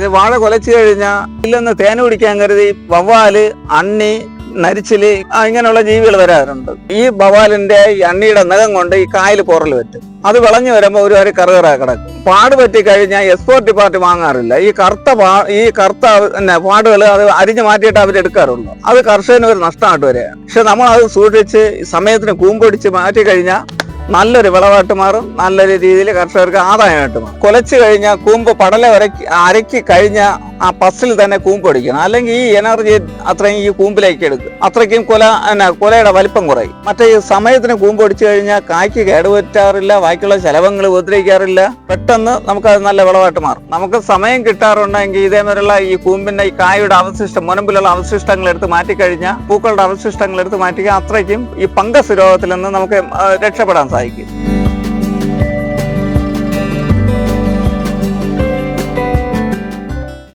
ഇത് വാഴ കൊലച്ചു കഴിഞ്ഞാൽ ഇല്ലെന്ന് തേൻ കുടിക്കാൻ കരുതി വവ്വാൽ അണ്ണി നരിച്ചിൽ ഇങ്ങനെയുള്ള ജീവികൾ വരാറുണ്ട്. ഈ ബവാലിന്റെ അണ്ണിയുടെ നഖം കൊണ്ട് ഈ കായൽ പുറൽ പറ്റും. അത് വിളഞ്ഞു വരുമ്പോൾ ഒരു വരെ കറുകറ കിടക്കും. പാട് പറ്റി കഴിഞ്ഞാൽ എക്സ്പോർട്ട് ഡിപ്പാർട്ട് വാങ്ങാറില്ല. ഈ കറുത്ത പാ ഈ കറുത്ത പിന്നെ പാടുകൾ അത് അരിഞ്ഞു മാറ്റിയിട്ട് അവർ എടുക്കാറുള്ളൂ. അത് കർഷകന് ഒരു നഷ്ടമായിട്ട് വരികയാണ്. പക്ഷെ നമ്മൾ അത് സൂക്ഷിച്ച് സമയത്തിന് കൂമ്പൊടിച്ച് മാറ്റി കഴിഞ്ഞാൽ നല്ലൊരു വിളവായിട്ട് മാറും. നല്ലൊരു രീതിയിൽ കർഷകർക്ക് ആദായമായിട്ട് മാറും. കൊലച്ചു കഴിഞ്ഞാൽ കൂമ്പ് പടല അരക്കി അരക്കി കഴിഞ്ഞാൽ ആ പസിൽ തന്നെ കൂമ്പ് പൊടിക്കണം അല്ലെങ്കിൽ ഈ എനർജി അത്രയും ഈ കൂമ്പിലേക്ക് എടുക്കും. അത്രയ്ക്കും കൊല എന്നാ കൊലയുടെ വലിപ്പം കുറയും. മറ്റേ ഈ സമയത്തിന് കൂമ്പ് പൊടിച്ചു കഴിഞ്ഞാൽ കായ്ക്ക് കേടുപറ്റാറില്ല ബാക്കിയുള്ള ചെലവങ്ങൾ ഉപദ്രവിക്കാറില്ല. പെട്ടെന്ന് നമുക്കത് നല്ല വിളവായിട്ട് മാറും. നമുക്ക് സമയം കിട്ടാറുണ്ടെങ്കിൽ ഇതേമാതിരിയുള്ള ഈ കൂമ്പിന്റെ ഈ കായയുടെ അവശിഷ്ടം മുനമ്പിലുള്ള അവശിഷ്ടങ്ങൾ എടുത്ത് മാറ്റിക്കഴിഞ്ഞാൽ പൂക്കളുടെ അവശിഷ്ടങ്ങൾ എടുത്ത് മാറ്റിക്കാൻ അത്രയ്ക്കും ഈ പങ്കസ് രോഗത്തിൽ നിന്ന് നമുക്ക് രക്ഷപ്പെടാൻ സാധിക്കും.